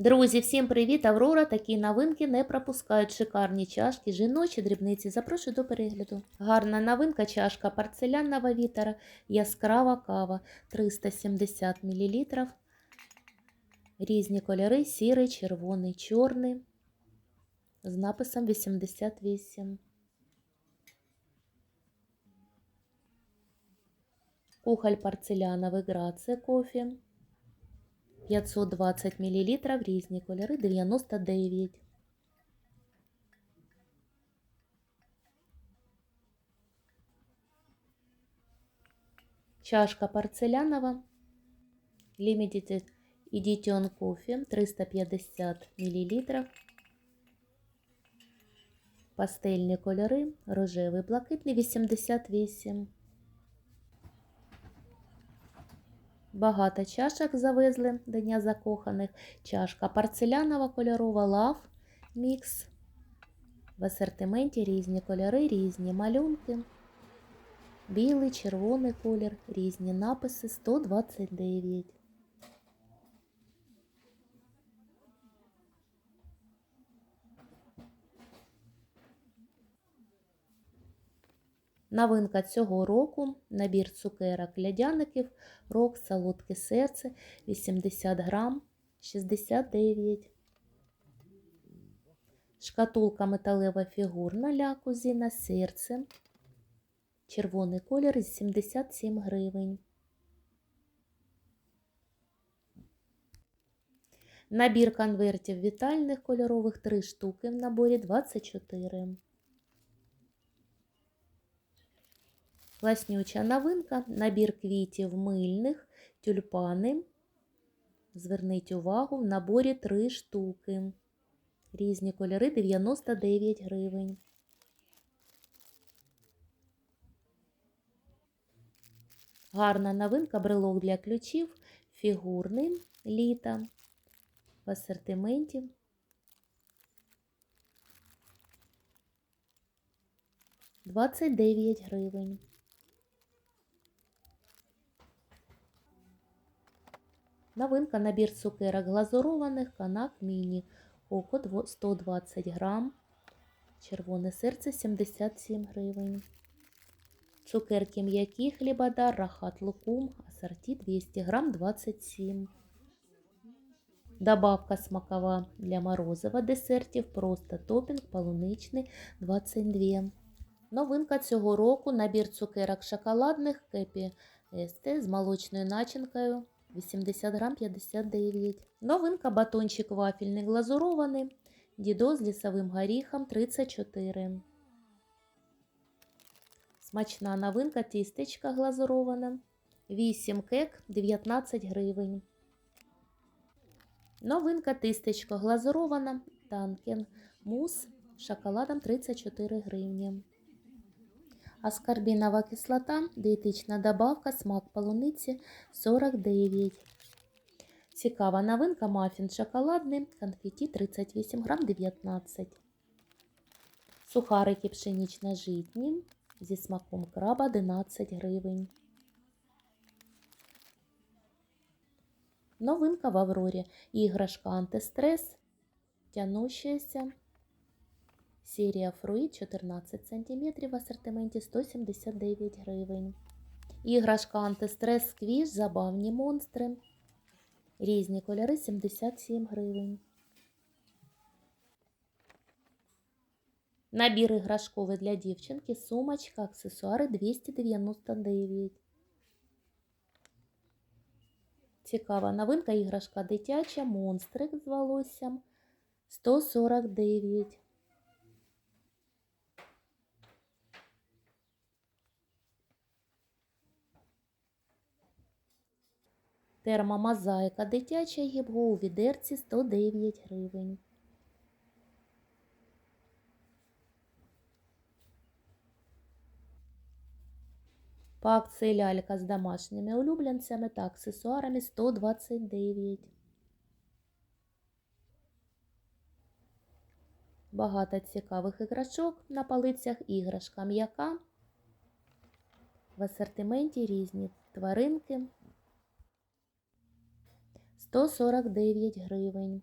Друзі, всім привіт! Аврора. Такі новинки не пропускають шикарні чашки, жіночі дрібниці. Запрошую до перегляду. Гарна новинка чашка порцелянного вітера, яскрава кава 370 мл. Різні кольори: сірий, червоний, чорний. З написом 88. Кухоль порцеляновий Грація кофе. 520 мл, різні кольори 99. Чашка порцелянова. Limited Edition кофе 350 мл. Пастельні кольори, рожевий, блакитний 88. Багато чашок завезли до Дня закоханих. Чашка порцелянова кольорова лав мікс. В асортименті різні кольори, різні малюнки. Білий, червоний колір, різні написи 129. Новинка цього року набір цукерок лядяників, рок, солодке серце, 80 грам, 69. Шкатулка металева фігурна лякузі на серце. Червоний колір 77 гривень. Набір конвертів вітальних кольорових 3 штуки в наборі 24. Класнюча новинка, набір квітів мильних, тюльпани. Зверніть увагу, в наборі 3 штуки. Різні кольори 99 гривень. Гарна новинка, брелок для ключів, фігурний літа в асортименті. Двадцять дев'ять гривень. Новинка набір цукерок глазурованих канак міні. Око 120 грам. Червоне серце 77 гривень. Цукерки м'які хлібодар, рахат лукум, асорті 200 грам 27. Добавка смакова для морозива десертів, просто топінг полуничний 22. Новинка цього року набір цукерок шоколадних кепі Есте з молочною начинкою 80 грам 59. Новинка батончик вафельний глазурований. Дідо з лісовим горіхом 34. Смачна новинка тістечка глазурована. 8 кек 19 гривень. Новинка тістечко глазурована. Танкен мус шоколадом 34 гривні. Аскорбінова кислота, дієтична добавка, смак полуниці 49. Цікава новинка мафін шоколадний, конфеті 38 грам 19. Сухарики пшенічно-житні зі смаком краба 11 гривень. Новинка в Аврорі. Іграшка антистрес, тянущаяся. Серія Фруїд 14 см в асортименті 179 гривень. Іграшка антистрес сквіш, забавні монстри. Різні кольори 77 гривень. Набір іграшковий для дівчинки, сумочка, аксесуари 299. Цікава новинка іграшка дитяча, монстрик з волоссям 149. Термомозаїка дитяча гібго у відерці 109 гривень. По акції лялька з домашніми улюбленцями та аксесуарами 129. Багато цікавих іграшок на полицях іграшка м'яка. В асортименті різні тваринки. 149 гривень.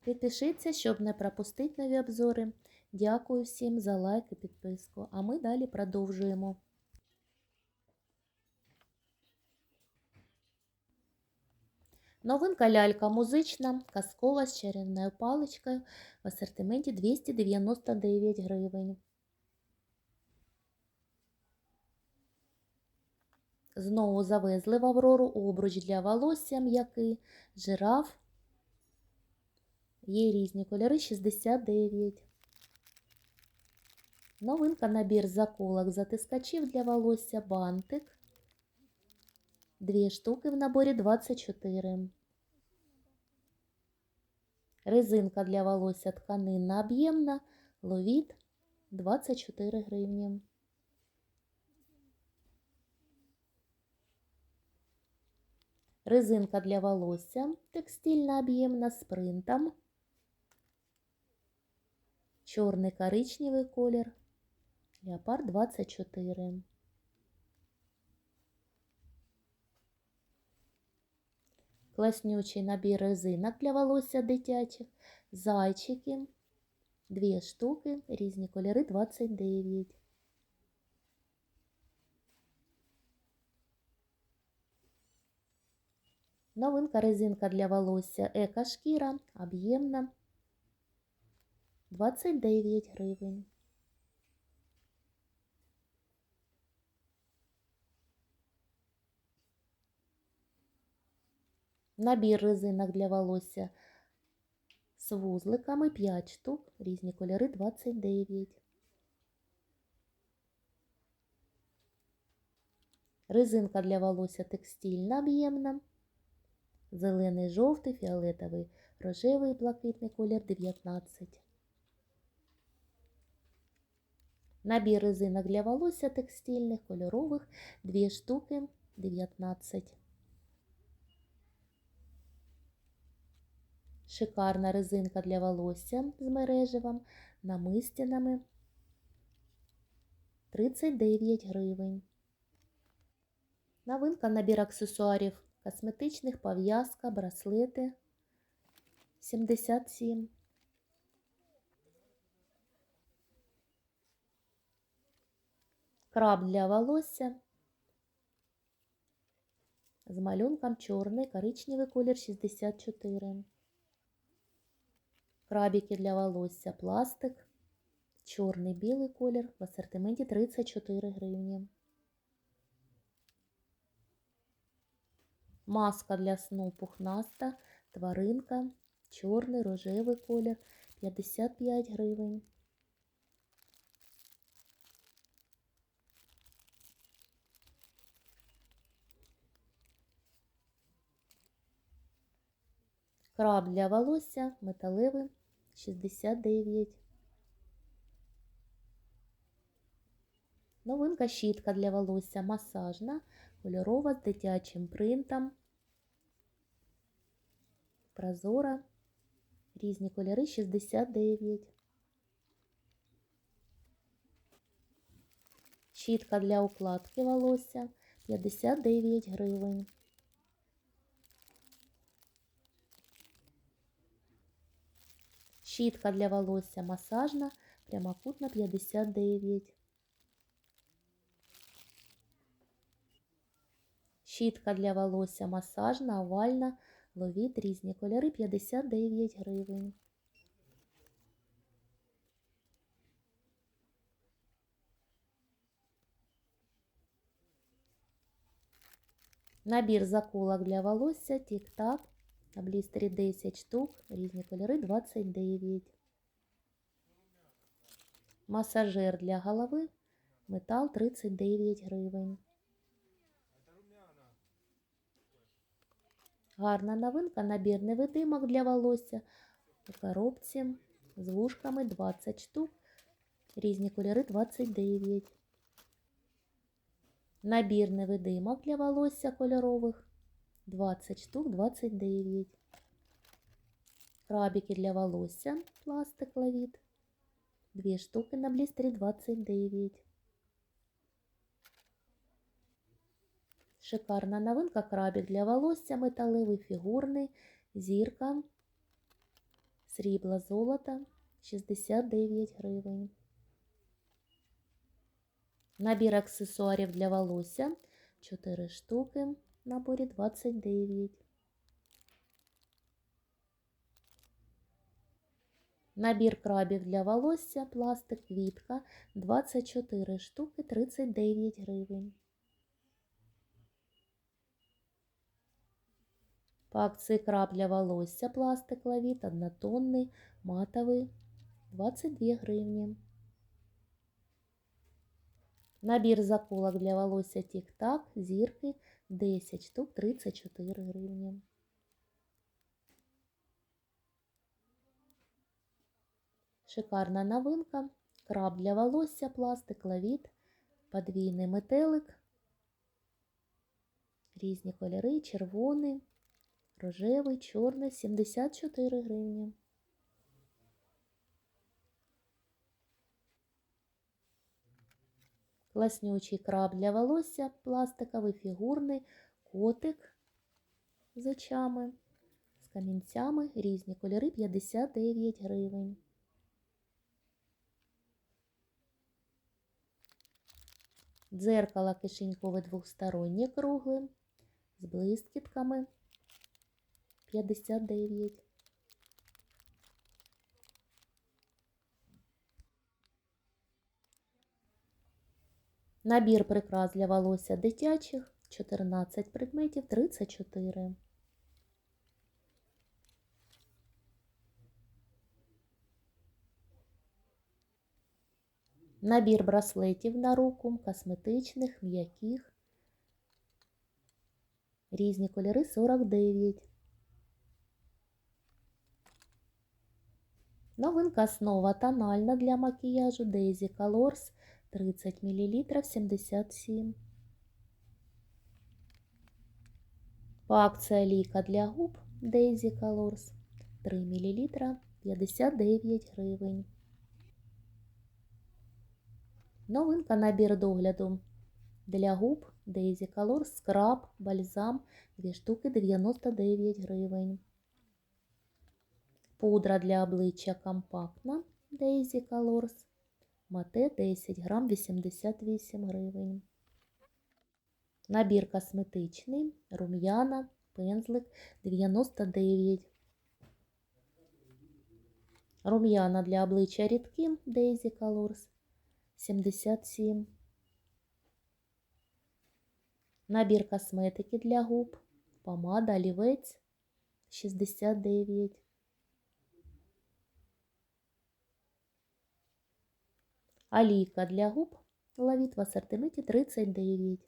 Підпишіться, щоб не пропустити нові обзори. Дякую всім за лайк і підписку. А ми далі продовжуємо. Новинка лялька музична, казкова з чарівною паличкою в асортименті 299 гривень. Знову завезли в Аврору обруч для волосся м'який, жираф. Є різні кольори 69. Новинка набір заколок затискачів для волосся бантик. Дві штуки в наборі 24. Резинка для волосся тканинна об'ємна. Ловіт 24 гривні. Резинка для волосся текстильна об'ємна з принтом. Чорний коричневий колір. Леопард 24. Класнючий набір резинок для волосся дитячих. Зайчики. Дві штуки, різні кольори 29. Новинка резинка для волосся Еко шкіра об'ємна 29 гривень. Набір резинок для волосся з вузликами 5 штук, різні кольори 29. Резинка для волосся текстильна об'ємна. Зелений, жовтий, фіолетовий, рожевий, блакитний колір 19. Набір резинок для волосся текстильних, кольорових 2 штуки 19. Шикарна резинка для волосся з мереживом, намистинами 39 гривень. Новинка набір аксесуарів косметичних, пов'язка, браслети 77. Краб для волосся з малюнком чорний, коричневий колір 64. Крабики для волосся пластик, чорний білий колір в асортименті 34 гривні. Маска для сну пухнаста, тваринка, чорний рожевий колір 55 гривень. Краб для волосся металевий 69. Новинка щітка для волосся масажна, кольорова з дитячим принтом. Прозора. Різні кольори 69. Щітка для укладки волосся 59 гривень. Щітка для волосся масажна, прямокутна 59. Щітка для волосся масажна, овальна, ловіт, різні кольори 59 гривень. Набір заколок для волосся, тік-так, на блістері 10 штук, різні кольори 29. Масажер для голови, метал 39 гривень. Гарна новинка, набір невидимок для волосся у коробці з вушками 20 штук, різні кольори 29. Набір невидимок для волосся кольорових 20 штук 29. Крабики для волосся пластик лавіт. 2 штуки на блістері 29. Шикарна новинка крабик для волосся металевий фігурний, зірка срібла золота 69 гривень. Набір аксесуарів для волосся 4 штуки. Наборі 29. Набір крабів для волосся, пластик, квітка 24 штуки 39 гривень. По акції краб для волосся, пластик, лавіт, однотонний, матовий 22 гривні. Набір заколок для волосся тік-так, зірки 10 штук 34 гривні. Шикарна новинка. Краб для волосся, пластик, лавіт, подвійний метелик. Різні кольори, червоний, рожевий, чорний, 74 гривні. Класнючий краб для волосся, пластиковий, фігурний, котик з очами, з камінцями, різні кольори, 59 гривень. Дзеркало кишенькове двохстороннє кругле з блискітками 59. Набір прикрас для волосся дитячих 14 предметів 34. Набір браслетів на руку, косметичних, м'яких. Різні кольори 49. Новинка основа тональна для макіяжу Daisy Colors 30 мл 77. По акції олійка для губ Daisy Colors 3 мл 59 гривень. Новинка набір догляду для губ Daisy Colors, скраб, бальзам, 2 штуки 99 гривень. Пудра для обличчя компактна Daisy Colors. Мате 10 грам 88 гривень. Набір косметичний, рум'яна, пензлик 99. Рум'яна для обличчя рідкі Daisy Colors 77. Набір косметики для губ, помада, олівець 69. Олійка для губ лавіт в асортименті 39.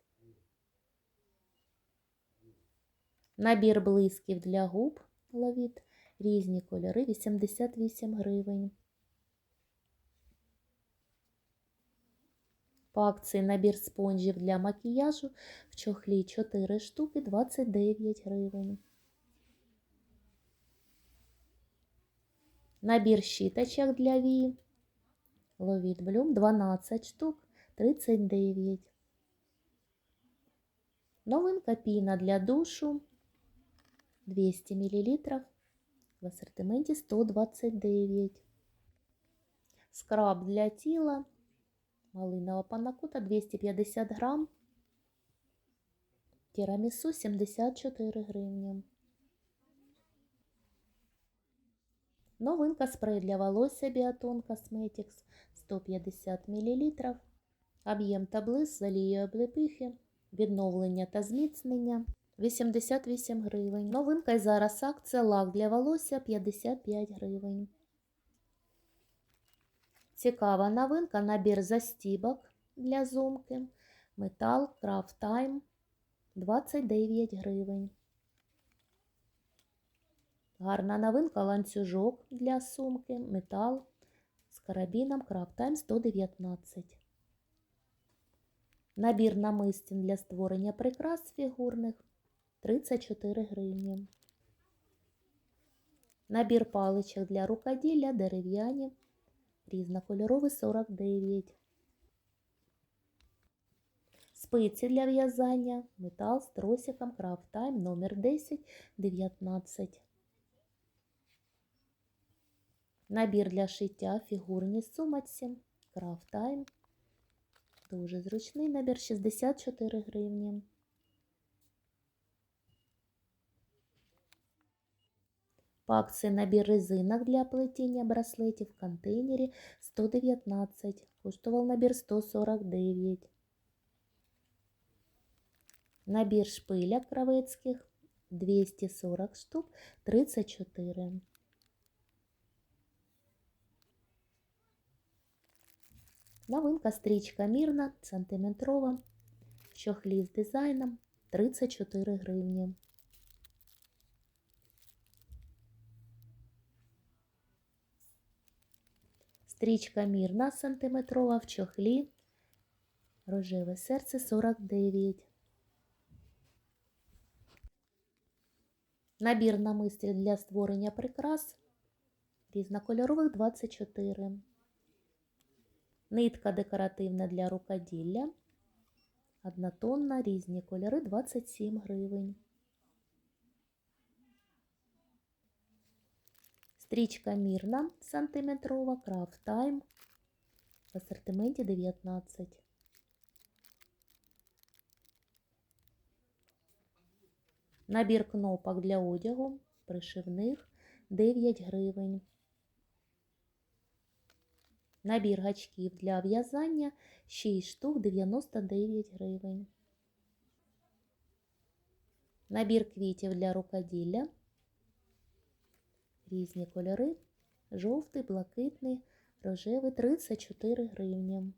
Набір блисків для губ лавіт різні кольори 88 гривень. По акції набір спонжів для макіяжу в чохлі 4 штуки 29 гривень. Набір щіточок для вії. Ловіт блюм 12 штук 39. Новинка піна для душу 200 мл. В асортименті 129. Скраб для тіла. Малинова панакота 250 грам. Тірамісу 74 гривні. Новинка спрей для волосся Біотон Cosmetics 150 мл. Об'єм та блиск з олією облепихи. Відновлення та зміцнення 88 гривень. Новинка і зараз акція лак для волосся 55 гривень. Цікава новинка, набір застібок для зумки. Метал Craft Time 29 гривень. Гарна новинка ланцюжок для сумки. Метал з карабіном Craft 119. Набір намистин для створення прикрас фігурних 34 гривні. Набір паличок для рукоділля дерев'яні різнокольоровий 49. Спиці для в'язання, метал з тросиком Time номер 10 19. Набір для шиття фігурні сумочці. Time. Дуже зручний набір 64 гривні. По акції набір резинок для плетіння браслетів в контейнері 119. Коштував набір 149. Набір шпиляк кравецьких 240 штук 34. Новинка стрічка мірна, сантиметрова, чохлі з дизайном 34 гривні. Стрічка мірна сантиметрова в чохлі. Рожеве серце 49. Набір намистів для створення прикрас різнокольорових 24. Нитка декоративна для рукоділля. Однотонна, різні кольори 27 гривень. Стрічка мірна сантиметрова, Craft Time в асортименті 19. Набір кнопок для одягу пришивних 9 гривень. Набір гачків для в'язання 6 штук 99 гривень. Набір квітів для рукоділля. Різні кольори. Жовтий, блакитний, рожевий 34 гривні.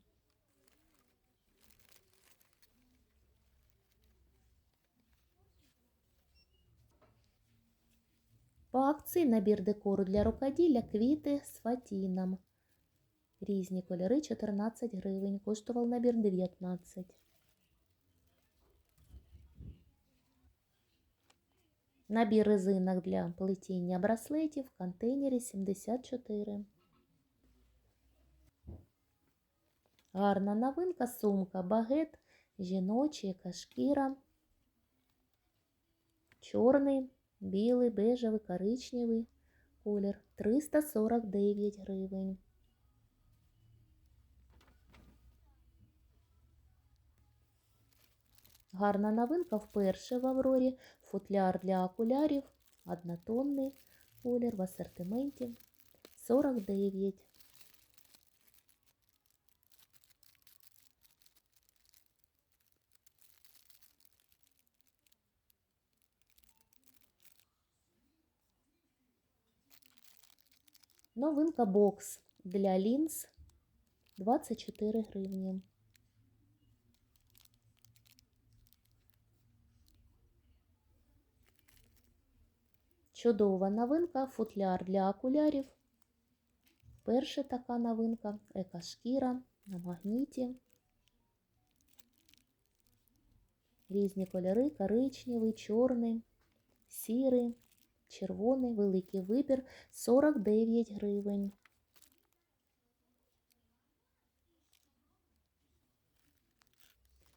По акції набір декору для рукоділля квіти з фатіном. Різні кольори 14 гривень. Коштував набір 19. Набір резинок для плетіння браслетів в контейнері 74. Гарна новинка, сумка, багет, жіночий, кашкіра. Чорний, білий, бежевий, коричневий колір 349 гривень. Гарна новинка вперше в Аврорі. Футляр для окулярів. Однотонний колір в асортименті 49. Новинка бокс для лінз 24 гривні. Чудова новинка, футляр для окулярів. Перша така новинка екошкіра на магніті. Різні кольори, коричневий, чорний, сірий, червоний, великий вибір 49 гривень.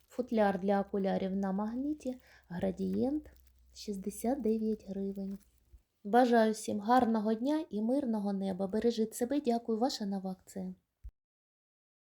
Футляр для окулярів на магніті, градієнт 69 гривень. Бажаю всім гарного дня і мирного неба. Бережіть себе, дякую, ваша нова акція.